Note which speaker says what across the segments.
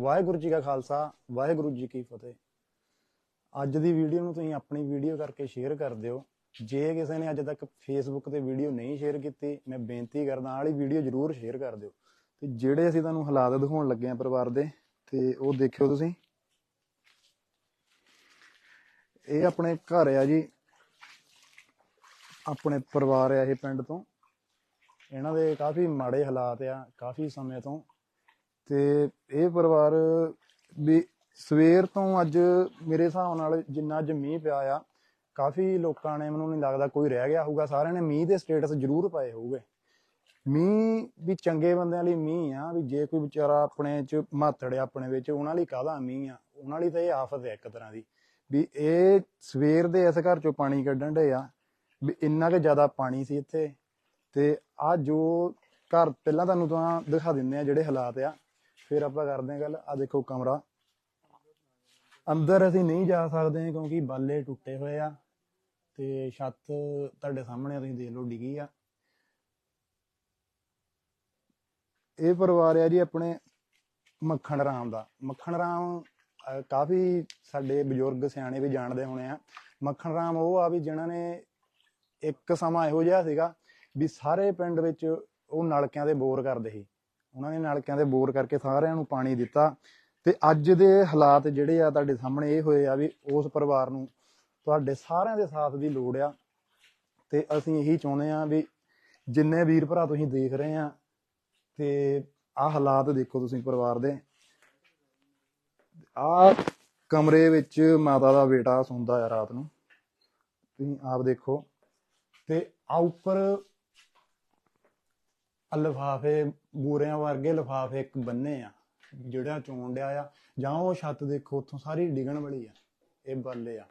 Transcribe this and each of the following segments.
Speaker 1: ਵਾਹਿਗੁਰੂ ਜੀ ਕਾ ਖਾਲਸਾ, ਵਾਹਿਗੁਰੂ ਜੀ ਕੀ ਫਤਿਹ। ਅੱਜ ਦੀ ਵੀਡੀਓ ਨੂੰ ਤੁਸੀਂ ਆਪਣੀ ਵੀਡੀਓ ਕਰਕੇ ਸ਼ੇਅਰ ਕਰ ਦਿਓ। ਜੇ ਕਿਸੇ ਨੇ ਅੱਜ ਤੱਕ ਫੇਸਬੁੱਕ ਤੇ ਵੀਡੀਓ ਨਹੀਂ ਸ਼ੇਅਰ ਕੀਤੀ, ਮੈਂ ਬੇਨਤੀ ਕਰਦਾ ਆਹ ਵਾਲੀ ਵੀਡੀਓ ਜ਼ਰੂਰ ਸ਼ੇਅਰ ਕਰ ਦਿਓ। ਤੇ ਜਿਹੜੇ ਅਸੀਂ ਤੁਹਾਨੂੰ ਹਾਲਾਤ ਦਿਖਾਉਣ ਲੱਗੇ ਆ ਪਰਿਵਾਰ ਦੇ, ਤੇ ਉਹ ਦੇਖਿਓ ਤੁਸੀਂ। ਇਹ ਆਪਣੇ ਘਰ ਆ ਜੀ। ਆਪਣੇ ਪਰਿਵਾਰ ਆ ਇਹ ਪਿੰਡ ਤੋਂ। ਇਹਨਾਂ ਦੇ ਕਾਫੀ ਮਾੜੇ ਹਾਲਾਤ ਆ, ਕਾਫੀ ਸਮੇਂ ਤੋਂ। ਤੇ ਇਹ ਪਰਿਵਾਰ ਵੀ ਸਵੇਰ ਤੋਂ ਅੱਜ ਮੇਰੇ ਹਿਸਾਬ ਨਾਲ ਜਿੰਨਾ ਅੱਜ ਮੀਂਹ ਪਿਆ ਆ, ਕਾਫੀ ਲੋਕਾਂ ਨੇ ਮੈਨੂੰ ਨਹੀਂ ਲੱਗਦਾ ਕੋਈ ਰਹਿ ਗਿਆ ਹੋਊਗਾ। ਸਾਰਿਆਂ ਨੇ ਮੀਂਹ ਦੇ ਸਟੇਟਸ ਜ਼ਰੂਰ ਪਾਏ ਹੋਊਗੇ। ਮੀਂਹ ਵੀ ਚੰਗੇ ਬੰਦਿਆਂ ਲਈ ਮੀਂਹ ਆ, ਵੀ ਜੇ ਕੋਈ ਵਿਚਾਰਾ ਆਪਣੇ ਚ ਮਾਤੜ ਆਪਣੇ ਵਿੱਚ, ਉਹਨਾਂ ਲਈ ਕਾਹਦਾ ਮੀਂਹ ਆ? ਉਹਨਾਂ ਲਈ ਤਾਂ ਇਹ ਆਫਤ ਹੈ ਇੱਕ ਤਰ੍ਹਾਂ ਦੀ। ਵੀ ਇਹ ਸਵੇਰ ਦੇ ਇਸ ਘਰ ਚੋਂ ਪਾਣੀ ਕੱਢਣ ਡੇ ਆ, ਵੀ ਇੰਨਾ ਕਿ ਜ਼ਿਆਦਾ ਪਾਣੀ ਸੀ ਇੱਥੇ। ਤੇ ਆ ਜੋ ਘਰ, ਪਹਿਲਾਂ ਤੁਹਾਨੂੰ ਤਾਂ ਦਿਖਾ ਦਿੰਦੇ ਆ ਜਿਹੜੇ ਹਾਲਾਤ ਆ। ਫਿਰ ਆਪਾਂ ਕਰਦੇ ਹਾਂ ਗੱਲ। ਆ ਦੇਖੋ ਕਮਰਾ। ਅੰਦਰ ਅਸੀਂ ਨਹੀਂ ਜਾ ਸਕਦੇ ਕਿਉਂਕਿ ਬਾਲੇ ਟੁੱਟੇ ਹੋਏ ਆ ਤੇ ਛੱਤ ਤੁਹਾਡੇ ਸਾਹਮਣੇ ਆ, ਤੁਸੀਂ ਦੇਖ ਲਓ ਡਿੱਗੀ ਆ। ਇਹ ਪਰਿਵਾਰ ਆ ਜੀ ਆਪਣੇ ਮੱਖਣ ਰਾਮ ਦਾ। ਮੱਖਣ ਰਾਮ ਕਾਫੀ ਸਾਡੇ ਬਜ਼ੁਰਗ ਸਿਆਣੇ ਵੀ ਜਾਣਦੇ ਹੋਣੇ ਆ। ਮੱਖਣ ਰਾਮ ਉਹ ਆ ਵੀ ਜਿਨ੍ਹਾਂ ਨੇ ਇੱਕ ਸਮਾਂ ਇਹੋ ਜਿਹਾ ਸੀਗਾ ਵੀ ਸਾਰੇ ਪਿੰਡ ਵਿੱਚ ਉਹ ਨਲਕਿਆਂ ਦੇ ਬੋਰ ਕਰਦੇ ਸੀ। ਉਹਨਾਂ ਨੇ ਨਲਕਿਆਂ ਦੇ ਬੋਰ ਕਰਕੇ ਸਾਰਿਆਂ ਨੂੰ ਪਾਣੀ ਦਿੱਤਾ। ਤੇ ਅੱਜ ਦੇ ਹਾਲਾਤ ਜਿਹੜੇ ਆ ਤੁਹਾਡੇ ਸਾਹਮਣੇ ਇਹ ਹੋਏ ਆ ਵੀ ਉਸ ਪਰਿਵਾਰ ਨੂੰ ਤੁਹਾਡੇ ਸਾਰਿਆਂ ਦੇ ਸਾਥ ਦੀ ਲੋੜ ਆ। ਤੇ ਅਸੀਂ ਇਹੀ ਚਾਹੁੰਦੇ ਆ ਵੀ ਜਿੰਨੇ ਵੀਰ ਭਰਾ ਤੁਸੀਂ ਦੇਖ ਰਹੇ ਆ, ਤੇ ਆਹ ਹਾਲਾਤ ਦੇਖੋ ਤੁਸੀਂ ਪਰਿਵਾਰ ਦੇ। ਆਹ ਕਮਰੇ ਵਿੱਚ ਮਾਤਾ ਦਾ ਬੇਟਾ ਸੌਂਦਾ ਆ ਰਾਤ ਨੂੰ। ਤੁਸੀਂ ਆਪ ਦੇਖੋ। ਤੇ ਆ ਉੱਪਰ ਲਿਫਾਫੇ ਬੂਰਿਆਂ ਵਰਗੇ ਲਿਫਾਫੇ ਇੱਕ ਬੰਨੇ ਆ, ਜਿਹੜਾ ਚੋਣ ਡਿਆ ਆ, ਜਾਂ ਉਹ ਛੱਤ ਦੇਖੋ, ਉੱਥੋਂ ਸਾਰੀ ਡਿਗਣ ਵਾਲੀ ਆ, ਇਹ ਬੱਲੇ ਆ।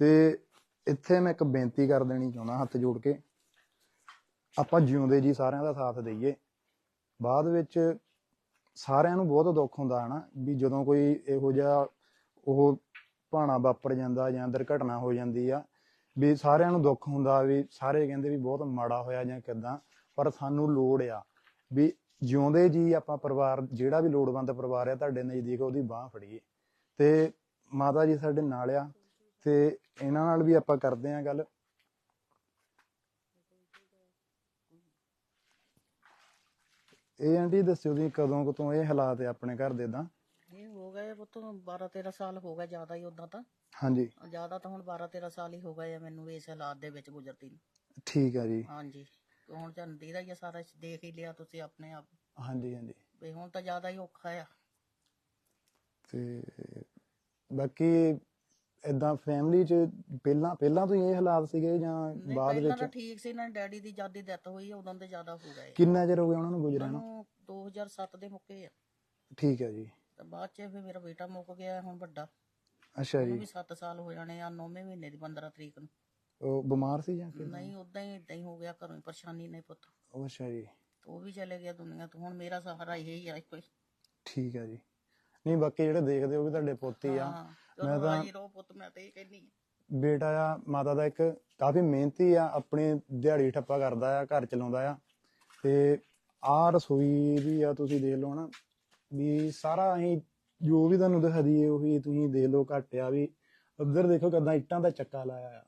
Speaker 1: ਤੇ ਇੱਥੇ ਮੈਂ ਇੱਕ ਬੇਨਤੀ ਕਰ ਦੇਣੀ ਚਾਹੁੰਦਾ ਹੱਥ ਜੋੜ ਕੇ, ਆਪਾਂ ਜਿਉਂਦੇ ਜੀ ਸਾਰਿਆਂ ਦਾ ਸਾਥ ਦਈਏ। ਬਾਅਦ ਵਿੱਚ ਸਾਰਿਆਂ ਨੂੰ ਬਹੁਤ ਦੁੱਖ ਹੁੰਦਾ ਹਨਾ, ਵੀ ਜਦੋਂ ਕੋਈ ਇਹੋ ਜਿਹਾ ਉਹ ਭਾਣਾ ਵਾਪਰ ਜਾਂਦਾ ਜਾਂ ਦੁਰਘਟਨਾ ਹੋ ਜਾਂਦੀ ਆ, ਵੀ ਸਾਰਿਆਂ ਨੂੰ ਦੁੱਖ ਹੁੰਦਾ ਵੀ ਸਾਰੇ ਕਹਿੰਦੇ ਵੀ ਬਹੁਤ ਮਾੜਾ ਹੋਇਆ ਜਾਂ ਕਿਦਾਂ। ਪਰ ਸਾਨੂੰ ਲੋੜ ਆ ਵੀ ਜਿਉਂਦੇ ਜੀ ਆਪਾਂ ਪਰਿਵਾਰ ਜਿਹੜਾ ਵੀ ਲੋੜਵੰਦ ਪਰਿਵਾਰ ਆ ਤੁਹਾਡੇ ਨਜ਼ਦੀਕ ਉਹਦੀ ਬਾਹ ਫੜੀਏ। ਤੇ ਮਾਤਾ ਜੀ ਸਾਡੇ ਨਾਲ ਆ ਤੇ ਇਹਨਾਂ ਨਾਲ ਵੀ ਆਪਾਂ ਕਰਦੇ ਆ ਗੱਲ। ਇਹ ਆਂਟੀ ਦੱਸਿਓ ਵੀ ਕਦੋਂ ਕੁ ਤੋਂ ਇਹ ਹਾਲਾਤ ਆ ਆਪਣੇ ਘਰ ਦੇ ਦਾ
Speaker 2: ਇਹ ਹੋ ਗਏ ਪੁੱਤ 12 13 ਸਾਲ ਹੋ ਗਏ ਜ਼ਿਆਦਾ ਹੀ ਉਦਾਂ ਤਾਂ।
Speaker 1: ਹਾਂਜੀ।
Speaker 2: ਜ਼ਿਆਦਾ ਤਾਂ ਹੁਣ 12 13 ਸਾਲ ਹੀ ਹੋ ਗਏ ਆ ਮੈਨੂੰ ਇਸ ਹਾਲਾਤ ਦੇ ਵਿੱਚ ਗੁਜ਼ਰਦੀ ਨੂੰ।
Speaker 1: ਠੀਕ ਆ ਜੀ।
Speaker 2: ਹਾਂਜੀ। ਹੁਣ ਝੰਡੀ ਦਾ ਹੀ ਆ ਸਾਰਾ ਦੇਖ ਹੀ ਲਿਆ ਤੁਸੀਂ ਆਪਣੇ ਆਪ।
Speaker 1: ਹਾਂਜੀ ਹਾਂਜੀ।
Speaker 2: ਵੀ ਹੁਣ ਤਾਂ ਜ਼ਿਆਦਾ ਹੀ ਔਖਾ ਆ।
Speaker 1: ਤੇ ਬਾਕੀ ਇਦਾਂ ਫੈਮਿਲੀ ਚ ਪਹਿਲਾਂ ਪਹਿਲਾਂ ਤੋਂ ਹੀ ਇਹ ਹਾਲਾਤ ਸੀਗੇ ਜਾਂ
Speaker 2: ਨਹੀਂ
Speaker 1: ਬਾਅਦ
Speaker 2: ਪਹਿਲਾਂ ਤਾਂ
Speaker 1: ਵਿੱਚ?
Speaker 2: ਠੀਕ ਸੀ ਨਾ ਡੈਡੀ ਦੀ ਜਦ ਦੀ ਡੈਥ ਹੋਈ ਆ ਉਦੋਂ ਤੇ ਜ਼ਿਆਦਾ ਹੋ ਗਏ
Speaker 1: ਕਿੰਨਾ ਚਿਰ ਹੋ ਗਿਆ ਉਹਨਾਂ ਨੂੰ ਨੂੰ
Speaker 2: ਨੂੰ? 2007 ਦੇ ਮੁੱਕੇ ਆ।
Speaker 1: ਠੀਕ ਹੈ ਜੀ।
Speaker 2: ਤੇ ਬਾਅਦ ਚ ਫਿਰ ਮੇਰਾ ਬੇਟਾ ਮੁੱਕ ਗਿਆ ਹੁਣ ਵੱਡਾ।
Speaker 1: ਅੱਛਾ
Speaker 2: ਉਹਨੂੰ
Speaker 1: ਜੀ
Speaker 2: ਵੀ 7 ਸਾਲ ਹੋ ਜਾਣੇ ਆ 9ਵੇਂ ਮਹੀਨੇ ਦੀ 15 ਤਰੀਕ ਨੂੰ।
Speaker 1: ਉਹ ਬਿਮਾਰ ਸੀ ਜਾਂ ਕਿੱਦਾਂ?
Speaker 2: ਨਹੀਂ ਉਦਾਂ ਹੀ ਏਦਾਂ ਹੀ ਹੋ ਗਿਆ ਘਰੋਂ ਹੀ ਪਰੇਸ਼ਾਨੀ ਨਹੀਂ ਪੁੱਤ।
Speaker 1: ਉਹ ਅੱਛਾ ਜੀ।
Speaker 2: ਉਹ ਵੀ ਚਲੇ ਗਿਆ ਦੁਨੀਆ ਤੋਂ। ਹੁਣ ਮੇਰਾ ਸਹਾਰਾ ਇਹ ਹੀ ਆ ਹੀ।
Speaker 1: ਠੀਕ ਹੈ ਜੀ। ਨਹੀਂ ਬਾਕੀ ਜਿਹੜੇ ਦੇਖਦੇ ਉਹ ਵੀ ਤੁਹਾਡੇ ਪੁੱਤ ਆ। ਮੈਂ ਤਾਂ-
Speaker 2: ਰੋ ਪੁੱਤ ਮੈਂ ਤੇ ਇਹ ਕਹਿੰਨੀ ਆ।
Speaker 1: ਬੇਟਾ ਆ ਮਾਤਾ ਦਾ ਇੱਕ ਕਾਫੀ ਮਿਹਨਤੀ ਆ ਆਪਣੀ ਦਿਹਾੜੀ ਠੱਪਾ ਕਰਦਾ ਆ ਘਰ ਚਲਾਉਂਦਾ ਆ। ਤੇ ਆ ਰਸੋਈ ਵੀ ਆ ਤੁਸੀਂ ਦੇਖ ਲਓ ਨਾ ਵੀ ਸਾਰਾ ਅਸੀਂ ਜੋ ਵੀ ਤੁਹਾਨੂੰ ਦਿਖਾ ਦਈਏ ਉਹੀ ਤੁਸੀਂ ਦੇਖ ਲਓ ਘੱਟ ਆ ਵੀ। ਉੱਧਰ ਦੇਖੋ ਕਿਦਾਂ ਇੱਟਾਂ ਦਾ ਚੱਕਾ ਲਾਇਆ ਆ।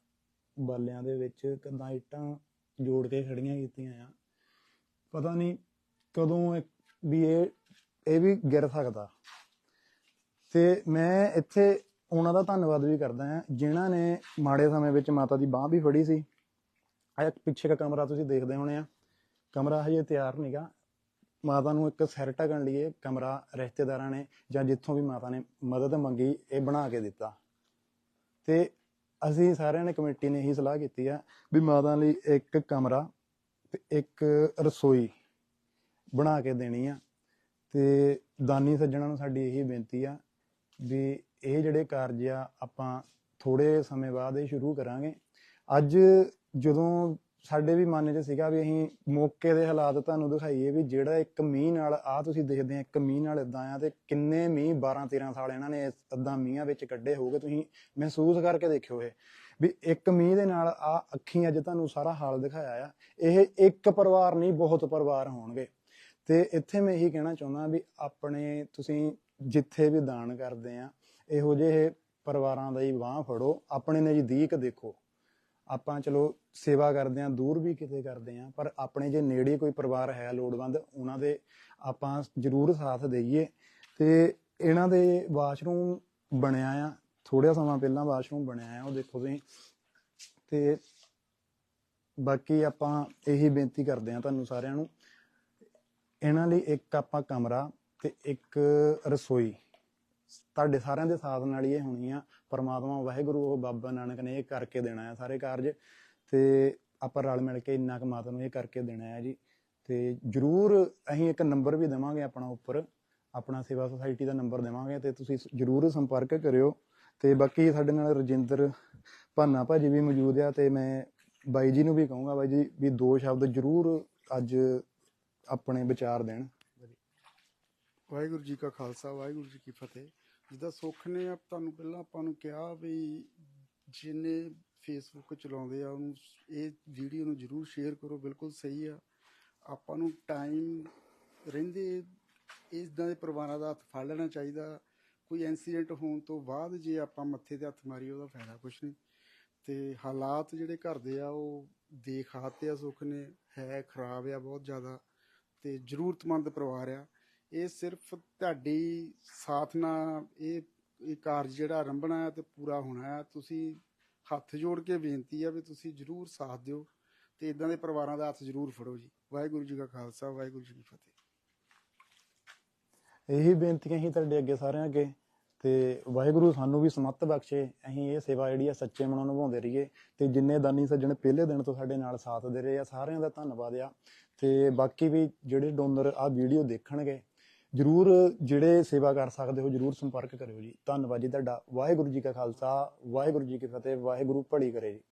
Speaker 1: ਬਾਲਿਆਂ ਦੇ ਵਿੱਚ ਕਿਦਾਂ ਇੱਟਾਂ ਜੋੜ ਕੇ ਖੜੀਆਂ ਕੀਤੀਆਂ ਆ। ਪਤਾ ਨਹੀਂ ਕਦੋਂ ਇਹ- ਵੀ ਇਹ ਇਹ ਵੀ ਗਿਰ ਸਕਦਾ। ਤੇ ਮੈਂ ਇੱਥੇ ਉਹਨਾਂ ਦਾ ਧੰਨਵਾਦ ਵੀ ਕਰਦਾ ਹਾਂ, ਜਿਨ੍ਹਾਂ ਨੇ ਮਾੜੇ ਸਮੇਂ ਵਿੱਚ ਮਾਤਾ ਦੀ ਬਾਹ ਵੀ ਫੜੀ ਸੀ। ਆ ਪਿੱਛੇ ਦਾ ਕਮਰਾ ਤੁਸੀਂ ਦੇਖਦੇ ਹੋਣੇ ਆ। ਕਮਰਾ ਹਜੇ ਤਿਆਰ ਨਹੀਂਗਾ ਮਾਤਾ ਨੂੰ ਇੱਕ ਸਿਰ ਢਕਣ ਲਈ ਇਹ ਕਮਰਾ ਰਿਸ਼ਤੇਦਾਰਾਂ ਨੇ ਜਾਂ ਜਿੱਥੋਂ ਵੀ ਮਾਤਾ ਨੇ ਮਦਦ ਮੰਗੀ, ਇਹ ਬਣਾ ਕੇ ਦਿੱਤਾ। ਤੇ ਅਸੀਂ ਸਾਰਿਆਂ ਨੇ ਕਮੇਟੀ ਨੇ ਇਹੀ ਸਲਾਹ ਕੀਤੀ ਆ ਵੀ ਮਾਤਾ ਲਈ ਇੱਕ ਕਮਰਾ ਤੇ ਇੱਕ ਰਸੋਈ ਬਣਾ ਕੇ ਦੇਣੀ ਆ। ਤੇ ਦਾਨੀ ਸੱਜਣਾ ਨੂੰ ਸਾਡੀ ਇਹੀ ਬੇਨਤੀ ਆ ਵੀ ਇਹ ਜਿਹੜੇ ਕਾਰਜ ਆ, ਆਪਾਂ ਥੋੜੇ ਸਮੇਂ ਬਾਅਦ ਇਹ ਸ਼ੁਰੂ ਕਰਾਂਗੇ। ਅੱਜ ਜਦੋਂ ਸਾਡੇ ਵੀ ਮਨ 'ਚ ਸੀਗਾ ਵੀ ਅਸੀਂ ਮੌਕੇ ਦੇ ਹਾਲਾਤ ਤੁਹਾਨੂੰ ਦਿਖਾਈਏ ਵੀ ਜਿਹੜਾ ਇੱਕ ਮੀਂਹ ਨਾਲ ਆ ਤੁਸੀਂ ਦੇਖਦੇ ਆ, ਇੱਕ ਮੀਂਹ ਨਾਲ ਇਦਾਂ ਆ ਤੇ ਕਿੰਨੇ ਮੀਂਹ 12 13 ਸਾਲ ਇਹਨਾਂ ਨੇ ਇਦਾਂ ਮੀਂਹਾਂ ਵਿੱਚ ਕੱਢੇ ਹੋਗੇ ਤੁਸੀਂ ਮਹਿਸੂਸ ਕਰਕੇ ਦੇਖਿਓ ਇਹ। ਵੀ ਇੱਕ ਮੀਂਹ ਦੇ ਨਾਲ ਆ ਅੱਖੀਂ ਅੱਜ ਤੁਹਾਨੂੰ ਸਾਰਾ ਹਾਲ ਦਿਖਾਇਆ ਆ। ਇਹ ਇੱਕ ਪਰਿਵਾਰ ਨਹੀਂ, ਬਹੁਤ ਪਰਿਵਾਰ ਹੋਣਗੇ। ਤੇ ਇੱਥੇ ਮੈਂ ਇਹੀ ਕਹਿਣਾ ਚਾਹੁੰਦਾ ਵੀ ਆਪਣੇ ਤੁਸੀਂ ਜਿੱਥੇ ਵੀ ਦਾਨ ਕਰਦੇ ਆ, ਇਹੋ ਜਿਹੇ ਪਰਿਵਾਰਾਂ ਦਾ ਹੀ ਬਾਹ ਫੜੋ, ਆਪਣੇ ਨਜ਼ਦੀਕ ਦੇਖੋ। ਆਪਾਂ ਚਲੋ ਸੇਵਾ ਕਰਦੇ ਆ ਦੂਰ ਵੀ ਕਿਤੇ ਕਰਦੇ ਆ ਪਰ ਆਪਣੇ ਜੇ ਨੇੜੇ ਕੋਈ ਪਰਿਵਾਰ ਹੈ ਲੋੜਵੰਦ, ਉਹਨਾਂ ਦੇ ਆਪਾਂ ਜ਼ਰੂਰ ਸਾਥ ਦੇਈਏ। ਤੇ ਇਹਨਾਂ ਦੇ ਵਾਸ਼ਰੂਮ ਬਣਿਆ ਆ ਥੋੜਾ ਸਮਾਂ ਪਹਿਲਾਂ ਵਾਸ਼ਰੂਮ ਬਣਿਆ ਆ, ਉਹ ਦੇਖੋ ਤੁਸੀਂ। ਤੇ ਬਾਕੀ ਆਪਾਂ ਇਹੀ ਬੇਨਤੀ ਕਰਦੇ ਆ ਤੁਹਾਨੂੰ ਸਾਰਿਆਂ ਨੂੰ। ਇਹਨਾਂ ਲਈ ਇੱਕ ਆਪਾਂ ਕਮਰਾ ਤੇ ਇੱਕ ਰਸੋਈ। ਤੁਹਾਡੇ ਸਾਰਿਆਂ ਦੇ ਸਾਥ ਨਾਲ ਹੀ ਇਹ ਹੋਣੀ ਆ। ਪਰਮਾਤਮਾ, ਵਾਹਿਗੁਰੂ, ਉਹ ਬਾਬਾ ਨਾਨਕ ਨੇ ਇਹ ਕਰਕੇ ਦੇਣਾ ਆ ਸਾਰੇ ਕਾਰਜ। ਤੇ ਆਪਾਂ ਰਲ ਮਿਲ ਕੇ ਇੰਨਾ ਕੁ ਮਾਤਾ ਨੂੰ ਇਹ ਕਰਕੇ ਦੇਣਾ ਆ ਜੀ। ਤੇ ਜਰੂਰ ਅਸੀਂ ਇੱਕ ਨੰਬਰ ਵੀ ਦੇਵਾਂਗੇ ਆਪਣਾ ਉੱਪਰ। ਆਪਣਾ ਸੇਵਾ ਸੁਸਾਇਟੀ ਦਾ ਨੰਬਰ ਦੇਵਾਂਗੇ ਤੇ ਤੁਸੀਂ ਜਰੂਰ ਸੰਪਰਕ ਕਰਿਓ। ਤੇ ਬਾਕੀ ਸਾਡੇ ਨਾਲ ਰਜਿੰਦਰ ਭਾਨਾ ਭਾਜੀ ਵੀ ਮੌਜੂਦ ਆ ਤੇ ਮੈਂ ਬਾਈ ਜੀ ਨੂੰ ਵੀ ਕਹੂੰਗਾ ਬਾਈ ਜੀ ਵੀ ਦੋ ਸ਼ਬਦ ਜਰੂਰ ਅੱਜ ਆਪਣੇ ਵਿਚਾਰ ਦੇਣ।
Speaker 3: ਵਾਹਿਗੁਰੂ ਜੀ ਕਾ ਖਾਲਸਾ, ਵਾਹਿਗੁਰੂ ਜੀ ਕੀ ਫਤਿਹ। ਜਿੱਦਾਂ ਸੁੱਖ ਨੇ ਆਪ ਤੁਹਾਨੂੰ ਪਹਿਲਾਂ ਆਪਾਂ ਨੂੰ ਕਿਹਾ ਵੀ ਜਿਹਨੇ ਫੇਸਬੁੱਕ ਚਲਾਉਂਦੇ ਆ, ਉਹਨੂੰ ਇਹ ਵੀਡੀਓ ਨੂੰ ਜਰੂਰ ਸ਼ੇਅਰ ਕਰੋ, ਬਿਲਕੁਲ ਸਹੀ ਆ। ਆਪਾਂ ਨੂੰ ਟਾਈਮ ਰਹਿੰਦੇ ਇਦਾਂ ਦੇ ਪਰਿਵਾਰਾਂ ਦਾ ਹੱਥ ਫੜ ਲੈਣਾ ਚਾਹੀਦਾ। ਕੋਈ ਇਨਸੀਡੈਂਟ ਹੋਣ ਤੋਂ ਬਾਅਦ ਜੇ ਆਪਾਂ ਮੱਥੇ ਤੇ ਹੱਥ ਮਾਰੀਏ, ਉਹਦਾ ਫਾਇਦਾ ਕੁਝ ਨਹੀਂ। ਤੇ ਹਾਲਾਤ ਜਿਹੜੇ ਘਰ ਦੇ ਆ, ਉਹ ਦੇਖ ਆਤੇ ਆ ਸੁੱਖ ਨੇ, ਹੈ ਖਰਾਬ ਆ ਬਹੁਤ ਜ਼ਿਆਦਾ। ਤੇ ਜ਼ਰੂਰਤਮੰਦ ਪਰਿਵਾਰ ਆ। ਇਹ ਸਿਰਫ ਤੁਹਾਡੀ ਸਾਥ ਨਾਲ ਇਹ ਇਹ ਕਾਰਜ ਜਿਹੜਾ ਆਰੰਭਣਾ ਹੈ ਤੇ ਪੂਰਾ ਹੋਣਾ ਹੈ। ਤੁਸੀਂ ਹੱਥ ਜੋੜ ਕੇ ਬੇਨਤੀ ਆ ਵੀ ਤੁਸੀਂ ਜਰੂਰ ਸਾਥ ਦਿਓ ਤੇ ਇਦਾਂ ਦੇ ਪਰਿਵਾਰਾਂ ਦਾ ਹੱਥ ਜਰੂਰ ਫੜੋ ਜੀ। ਵਾਹਿਗੁਰੂ ਜੀ ਕਾ ਖਾਲਸਾ, ਵਾਹਿਗੁਰੂ ਜੀ ਕੀ ਫਤਿਹ।
Speaker 1: ਇਹੀ ਬੇਨਤੀਆਂ ਹੀ ਤੁਹਾਡੇ ਅੱਗੇ ਸਾਰਿਆਂ ਅੱਗੇ ਤੇ ਵਾਹਿਗੁਰੂ ਸਾਨੂੰ ਵੀ ਸਮੱਤ ਬਖਸ਼ੇ। ਅਸੀਂ ਇਹ ਸੇਵਾ ਜਿਹੜੀ ਆ ਸੱਚੇ ਮਨੋਂ ਨਿਭਾਉਂਦੇ ਰਹੀਏ ਤੇ ਜਿੰਨੇ ਦਾਨੀ ਸੱਜਣ ਪਹਿਲੇ ਦਿਨ ਤੋਂ ਸਾਡੇ ਨਾਲ ਸਾਥ ਦੇ ਰਹੇ ਆ, ਸਾਰਿਆਂ ਦਾ ਧੰਨਵਾਦ ਆ। ਤੇ ਬਾਕੀ ਵੀ ਜਿਹੜੇ ਡੋਨਰ ਆ ਵੀਡੀਓ ਦੇਖਣਗੇ ਜਰੂਰ ਜਿਹੜੇ ਸੇਵਾ ਕਰ ਸਕਦੇ ਹੋ, ਜਰੂਰ ਸੰਪਰਕ ਕਰਿਓ ਜੀ। ਧੰਨਵਾਦ ਜੀ ਤੁਹਾਡਾ। ਵਾਹਿਗੁਰੂ ਜੀ ਕਾ ਖਾਲਸਾ, ਵਾਹਿਗੁਰੂ ਜੀ ਕੀ ਫਤਿਹ, ਵਾਹਿਗੁਰੂ ਭਲੀ ਕਰੇ ਜੀ।